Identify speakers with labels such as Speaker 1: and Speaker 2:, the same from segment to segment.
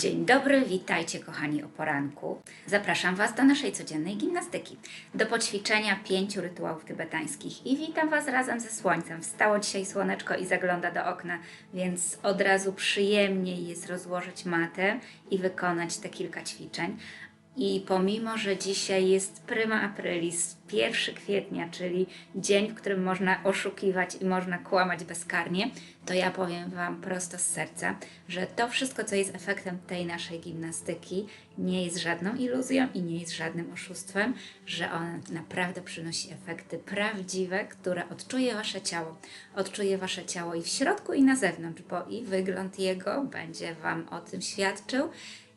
Speaker 1: Dzień dobry, witajcie kochani o poranku. Zapraszam Was do naszej codziennej gimnastyki, do poćwiczenia pięciu rytuałów tybetańskich i witam Was razem ze słońcem. Wstało dzisiaj słoneczko i zagląda do okna, więc od razu przyjemniej jest rozłożyć matę i wykonać te kilka ćwiczeń. I pomimo, że dzisiaj jest prima aprilis, 1 kwietnia, czyli dzień, w którym można oszukiwać i można kłamać bezkarnie, to ja powiem Wam prosto z serca, że to wszystko, co jest efektem tej naszej gimnastyki, nie jest żadną iluzją i nie jest żadnym oszustwem, że ona naprawdę przynosi efekty prawdziwe, które odczuje Wasze ciało. Odczuje Wasze ciało i w środku, i na zewnątrz, bo i wygląd jego będzie Wam o tym świadczył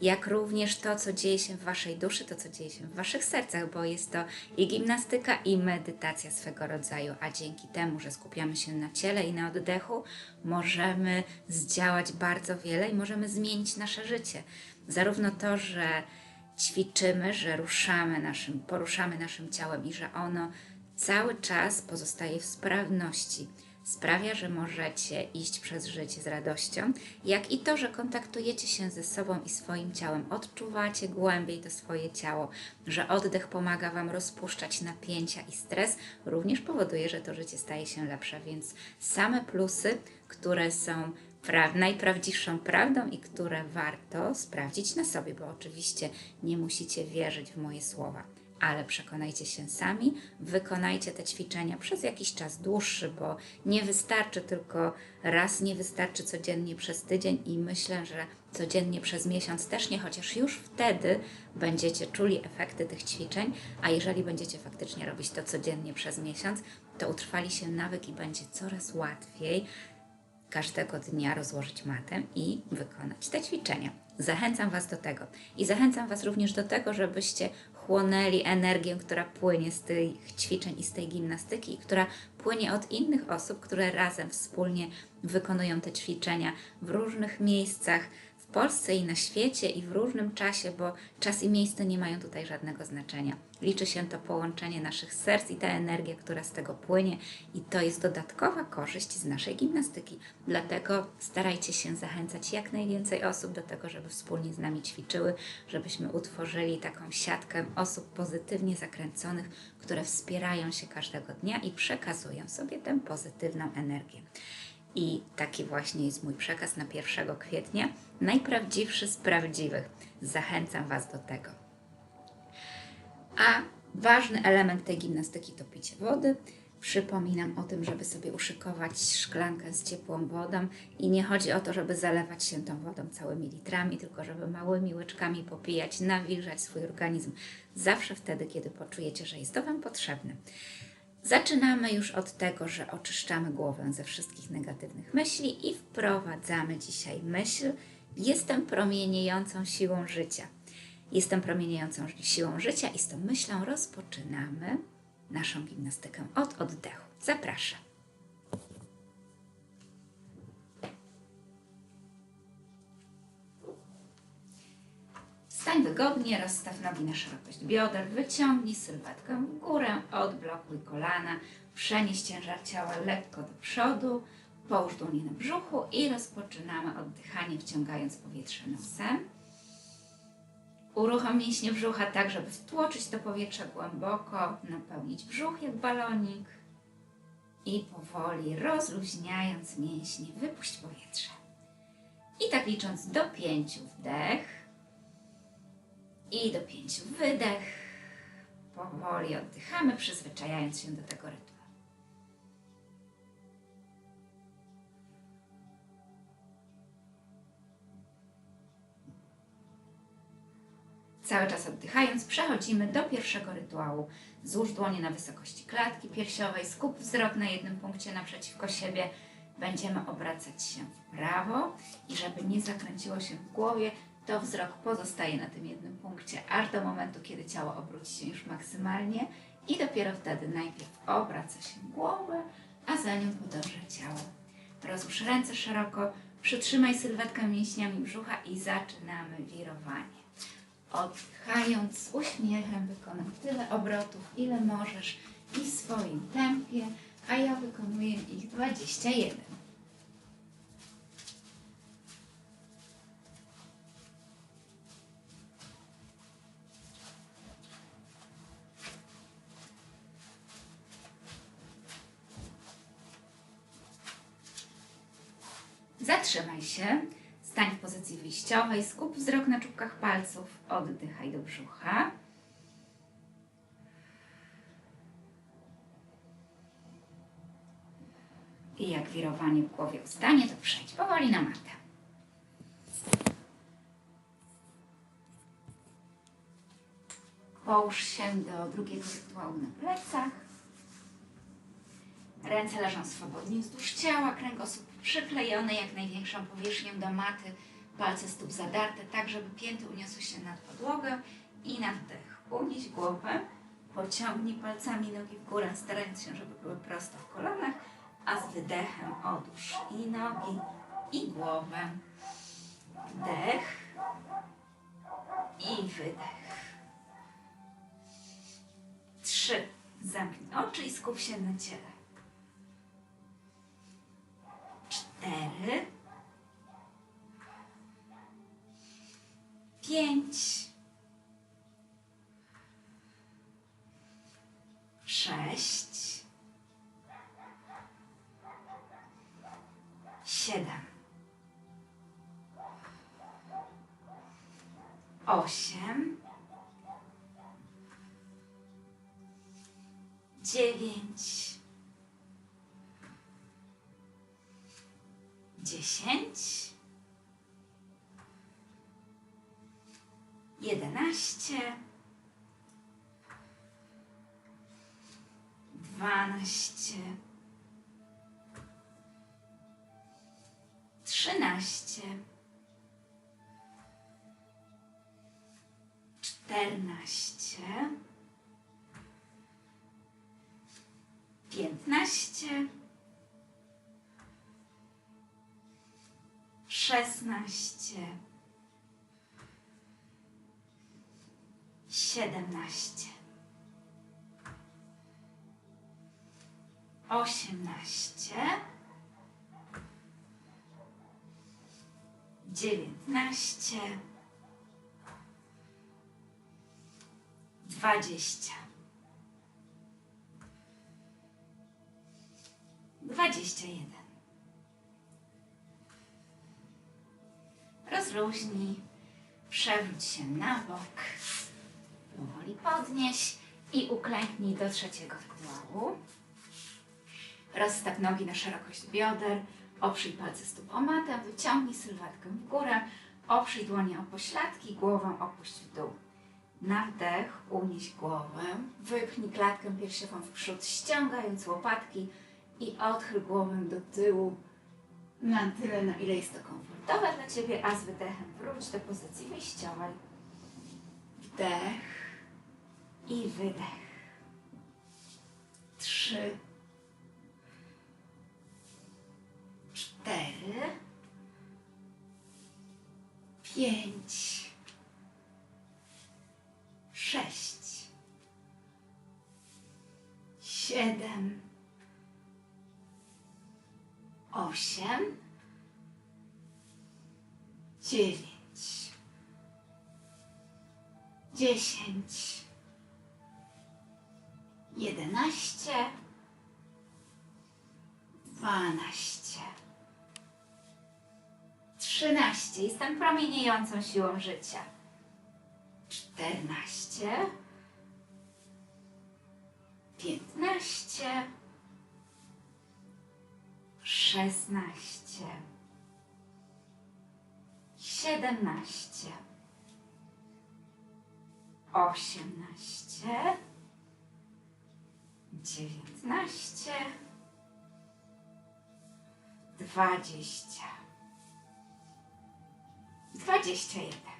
Speaker 1: jak również to, co dzieje się w Waszej duszy, to, co dzieje się w Waszych sercach, bo jest to i gimnastyka, i medytacja swego rodzaju, a dzięki temu, że skupiamy się na ciele i na oddechu, możemy zdziałać bardzo wiele i możemy zmienić nasze życie. Zarówno to, że ćwiczymy, że ruszamy naszym, poruszamy naszym ciałem i że ono cały czas pozostaje w sprawności sprawia, że możecie iść przez życie z radością, jak i to, że kontaktujecie się ze sobą i swoim ciałem, odczuwacie głębiej to swoje ciało, że oddech pomaga Wam rozpuszczać napięcia i stres, również powoduje, że to życie staje się lepsze, więc same plusy, które są pra najprawdziwszą prawdą i które warto sprawdzić na sobie, bo oczywiście nie musicie wierzyć w moje słowa ale przekonajcie się sami, wykonajcie te ćwiczenia przez jakiś czas dłuższy, bo nie wystarczy tylko raz, nie wystarczy codziennie przez tydzień i myślę, że codziennie przez miesiąc też nie, chociaż już wtedy będziecie czuli efekty tych ćwiczeń, a jeżeli będziecie faktycznie robić to codziennie przez miesiąc, to utrwali się nawyk i będzie coraz łatwiej każdego dnia rozłożyć matę i wykonać te ćwiczenia. Zachęcam Was do tego. I zachęcam Was również do tego, żebyście chłonęli energię, która płynie z tych ćwiczeń i z tej gimnastyki, która płynie od innych osób, które razem, wspólnie wykonują te ćwiczenia w różnych miejscach, Polsce i na świecie i w różnym czasie, bo czas i miejsce nie mają tutaj żadnego znaczenia. Liczy się to połączenie naszych serc i ta energia, która z tego płynie, i to jest dodatkowa korzyść z naszej gimnastyki. Dlatego starajcie się zachęcać jak najwięcej osób do tego, żeby wspólnie z nami ćwiczyły, żebyśmy utworzyli taką siatkę osób pozytywnie zakręconych, które wspierają się każdego dnia i przekazują sobie tę pozytywną energię. I taki właśnie jest mój przekaz na 1 kwietnia. Najprawdziwszy z prawdziwych. Zachęcam Was do tego. A ważny element tej gimnastyki to picie wody. Przypominam o tym, żeby sobie uszykować szklankę z ciepłą wodą i nie chodzi o to, żeby zalewać się tą wodą całymi litrami, tylko żeby małymi łyczkami popijać, nawilżać swój organizm zawsze wtedy, kiedy poczujecie, że jest to Wam potrzebne. Zaczynamy już od tego, że oczyszczamy głowę ze wszystkich negatywnych myśli i wprowadzamy dzisiaj myśl: Jestem promieniejącą siłą życia. Jestem promieniejącą siłą życia i z tą myślą rozpoczynamy naszą gimnastykę od oddechu. Zapraszam. Stań wygodnie, rozstaw nogi na szerokość bioder, wyciągnij sylwetkę w górę, odblokuj kolana, przenieś ciężar ciała lekko do przodu, połóż dłonie na brzuchu i rozpoczynamy oddychanie, wciągając powietrze nosem. Uruchom mięśnie brzucha tak, żeby wtłoczyć to powietrze głęboko, napełnić brzuch jak balonik i powoli rozluźniając mięśnie, wypuść powietrze. I tak licząc do pięciu wdech, i do pięciu wydech. Powoli oddychamy, przyzwyczajając się do tego rytmu. Cały czas oddychając, przechodzimy do pierwszego rytuału. Złóż dłonie na wysokości klatki piersiowej, skup wzrok na jednym punkcie naprzeciwko siebie. Będziemy obracać się w prawo i żeby nie zakręciło się w głowie, to wzrok pozostaje na tym jednym punkcie, aż do momentu, kiedy ciało obróci się już maksymalnie i dopiero wtedy najpierw obraca się głowę, a za nią podąża ciało. Rozłóż ręce szeroko, przytrzymaj sylwetkę mięśniami brzucha i zaczynamy wirowanie. Oddychając z uśmiechem wykonaj tyle obrotów, ile możesz i w swoim tempie, a ja wykonuję ich 21. Zatrzymaj się, stań w pozycji wyjściowej, skup wzrok na czubkach palców, oddychaj do brzucha. I jak wirowanie w głowie ustanie, to przejdź powoli na matę. Połóż się do drugiego rytuału na plecach. Ręce leżą swobodnie wzdłuż ciała, kręgosłup przyklejony jak największą powierzchnią do maty, palce stóp zadarte, tak żeby pięty uniosły się nad podłogę i na wdech. Unieś głowę, pociągnij palcami nogi w górę, starając się, żeby były prosto w kolanach, a z wydechem odłóż i nogi, i głowę. Wdech i wydech. Trzy. Zamknij oczy i skup się na ciele. Cztery. Pięć. Sześć. Siedem. Osiem. dziewięć, jedenaście, dwanaście, trzynaście, czternaście. piętnaście, szesnaście, siedemnaście, osiemnaście, dziewiętnaście, dwadzieścia. Dwadzieścia jeden. Rozluźnij, przewróć się na bok, powoli podnieś i uklęknij do trzeciego rytuału. Rozstaw nogi na szerokość bioder, oprzyj palce stóp o matę, wyciągnij sylwetkę w górę, oprzyj dłonie o pośladki, głowę opuść w dół. Na wdech unieś głowę, wypchnij klatkę piersiową w przód, ściągając łopatki, i odchyl głowę do tyłu na tyle, na ile jest to komfortowe dla Ciebie, a z wydechem wróć do pozycji wyjściowej. Wdech i wydech. Trzy, cztery, pięć, sześć, siedem, osiem, dziewięć, dziesięć, jedenaście, dwanaście, trzynaście. Jestem promieniejącą siłą życia. Czternaście, piętnaście. Szesnaście, siedemnaście, osiemnaście, dziewiętnaście, dwadzieścia, dwadzieścia jeden.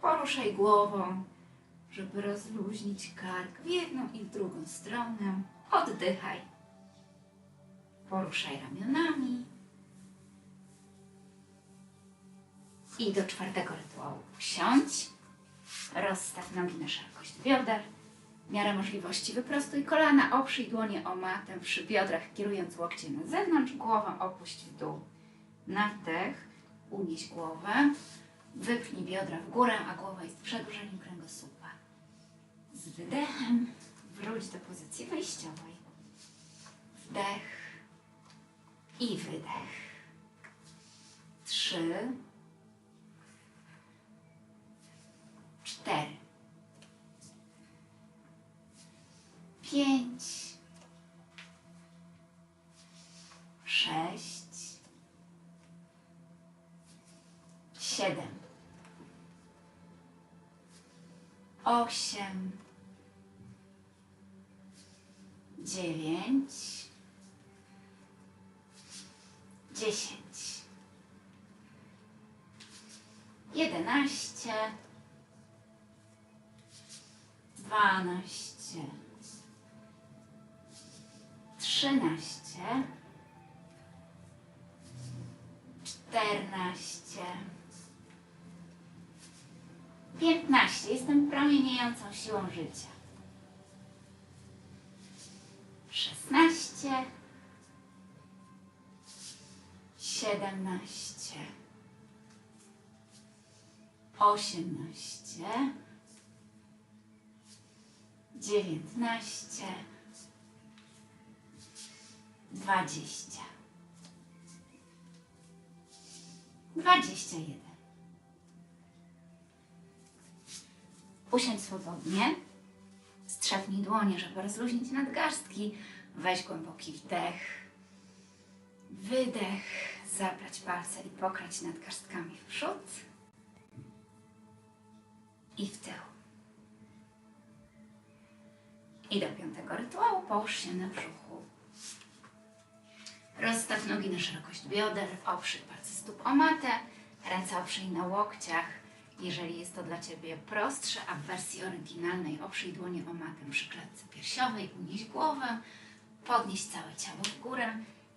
Speaker 1: Poruszaj głową, żeby rozluźnić kark w jedną i w drugą stronę. Oddychaj. Poruszaj ramionami. I do czwartego rytuału usiądź. Rozstaw nogi na szerokość bioder. W miarę możliwości wyprostuj kolana, oprzyj dłonie o matę przy biodrach, kierując łokcie na zewnątrz, głowę opuść w dół. Na wdech unieś głowę, wypchnij biodra w górę, a głowa jest przedłużeniem kręgosłupa. Z wydechem wróć do pozycji wyjściowej. Wdech i wydech. trzy, cztery, pięć, sześć, siedem, osiem, dziewięć, dziesięć, jedenaście, dwanaście, trzynaście, czternaście, piętnaście. Jestem promieniejącą siłą życia. Szesnaście, siedemnaście, osiemnaście, dziewiętnaście, dwadzieścia, dwadzieścia jeden. Usiądź swobodnie. Strzepnij dłonie, żeby rozluźnić nadgarstki. Weź głęboki wdech. Wydech. Zabrać palce i pokrać nadgarstkami w przód i w tył. I do piątego rytuału połóż się na brzuchu. Rozstaw nogi na szerokość bioder, oprzyj palce stóp o matę, ręce oprzyj na łokciach. Jeżeli jest to dla Ciebie prostsze, a w wersji oryginalnej oprzyj dłonie o matę przy klatce piersiowej, unieś głowę, podnieś całe ciało w górę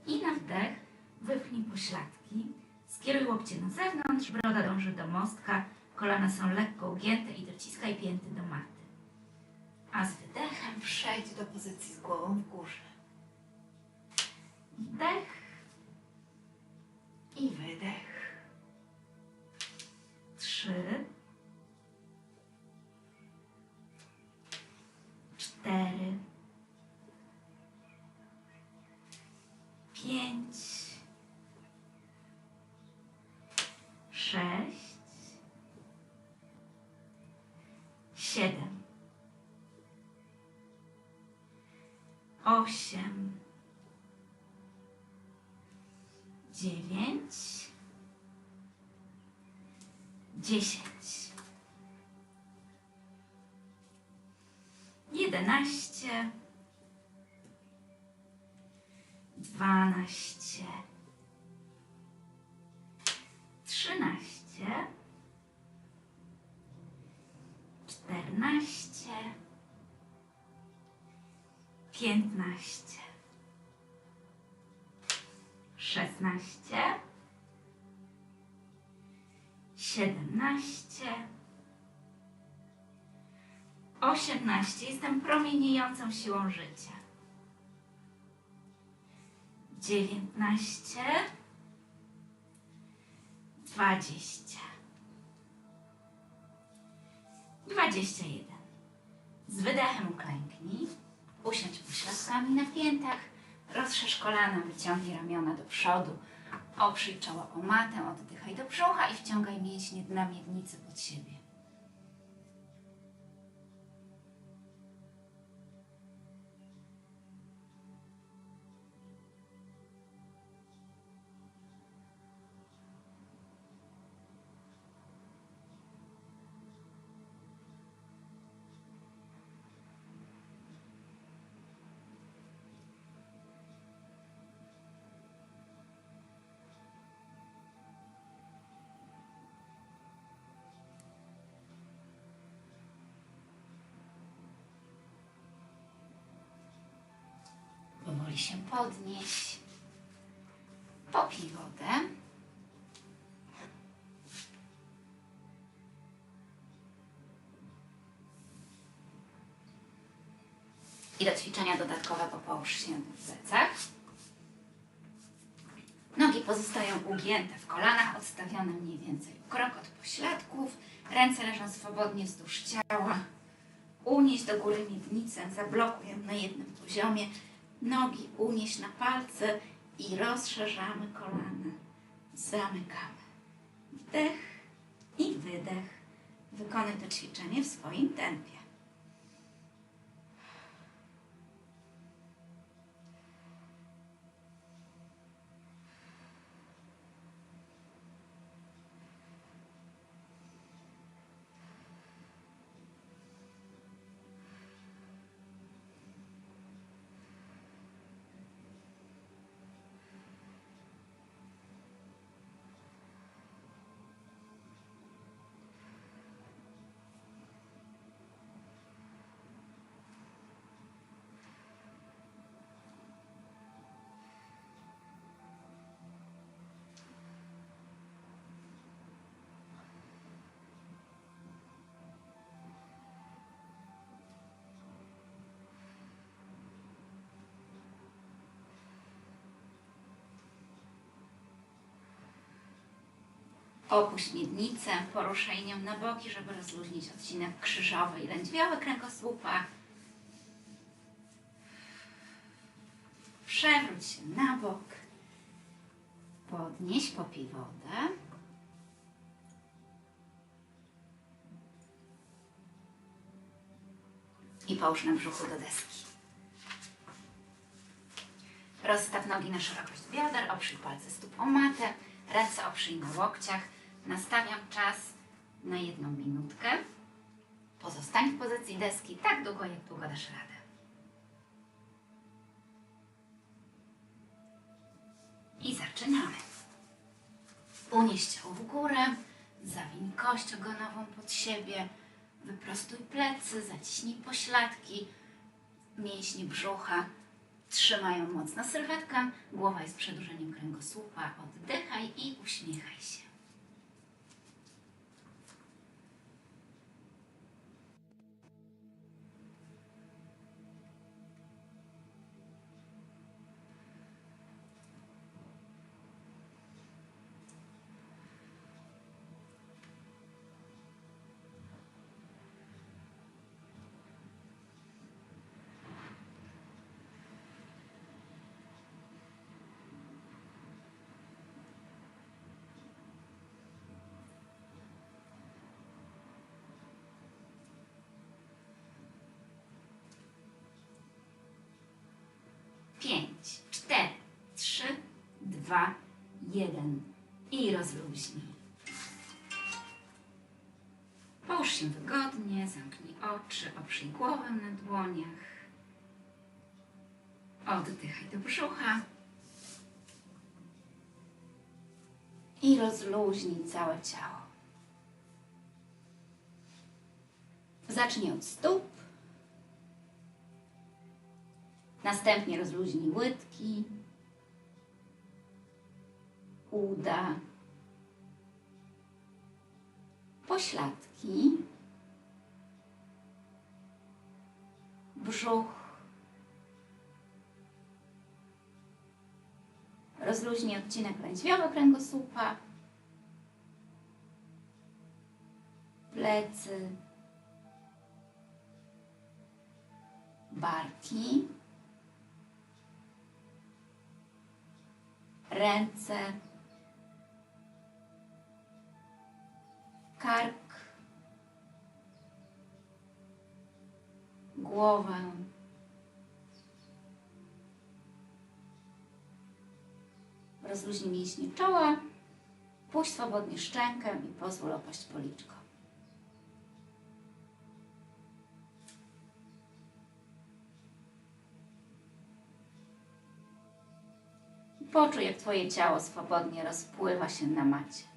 Speaker 1: i na wdech wypchnij pośladki, skieruj łokcie na zewnątrz, broda dąży do mostka, kolana są lekko ugięte i dociskaj pięty do maty. A z wydechem przejdź do pozycji z głową w górze. Wdech i wydech. Trzy, cztery, pięć, sześć, siedem, osiem, dziesięć, jedenaście, dwanaście, trzynaście, czternaście, piętnaście, szesnaście, siedemnaście, osiemnaście. Jestem promieniejącą siłą życia. dziewiętnaście, dwadzieścia, dwadzieścia jeden. Z wydechem uklęknij, usiądź pośladkami na piętach, rozszerz kolana, wyciągnij ramiona do przodu, oprzyj czoło o matę, oddychaj do brzucha i wciągaj mięśnie dna miednicy pod siebie. Się podnieś. Popij wodę. I do ćwiczenia dodatkowego połóż się w plecach. Nogi pozostają ugięte w kolanach, odstawione mniej więcej krok od pośladków. Ręce leżą swobodnie wzdłuż ciała. Unieś do góry miednicę, zablokuj ją na jednym poziomie. Nogi unieś na palce i rozszerzamy kolana. Zamykamy. wdech i wydech. Wykonuj to ćwiczenie w swoim tempie. Opuść miednicę, poruszaj nią na boki, żeby rozluźnić odcinek krzyżowy i lędźwiowy kręgosłupa. Przewróć się na bok. Podnieś, popij wodę. I połóż na brzuchu do deski. Rozstaw nogi na szerokość bioder, oprzyj palce stóp o matę, ręce oprzyj na łokciach. Nastawiam czas na jedną minutkę. Pozostań w pozycji deski tak długo, jak długo dasz radę. I zaczynamy. Unieś ciało w górę, zawiń kość ogonową pod siebie, wyprostuj plecy, zaciśnij pośladki, mięśnie brzucha trzymają mocno sylwetkę, głowa jest przedłużeniem kręgosłupa, oddychaj i uśmiechaj się. Dwa, jeden i rozluźnij. Połóż się wygodnie, zamknij oczy, oprzyj głowę na dłoniach. Oddychaj do brzucha. I rozluźnij całe ciało. Zacznij od stóp. Następnie rozluźnij łydki, uda, pośladki, brzuch. Rozluźnij odcinek lędźwiowy kręgosłupa, plecy, barki. ręce, kark, głowę. Rozluźnij mięśnie czoła, puść swobodnie szczękę i pozwól opaść policzką. Poczuj, jak Twoje ciało swobodnie rozpływa się na macie.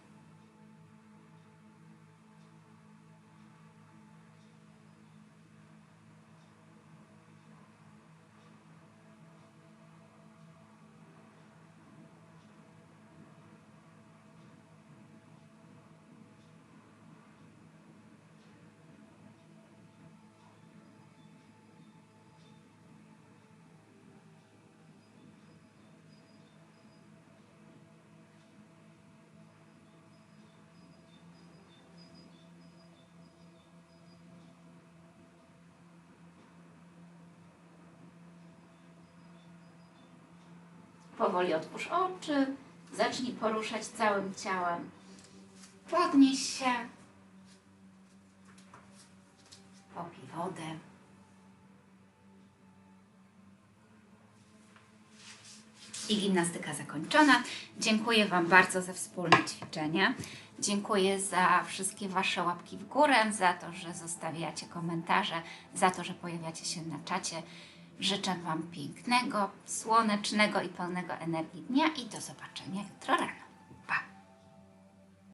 Speaker 1: Powoli otwórz oczy, zacznij poruszać całym ciałem. Podnieś się. Popij wodę. I gimnastyka zakończona. Dziękuję Wam bardzo za wspólne ćwiczenie. Dziękuję za wszystkie Wasze łapki w górę, za to, że zostawiacie komentarze, za to, że pojawiacie się na czacie. Życzę Wam pięknego, słonecznego i pełnego energii dnia i do zobaczenia jutro rano.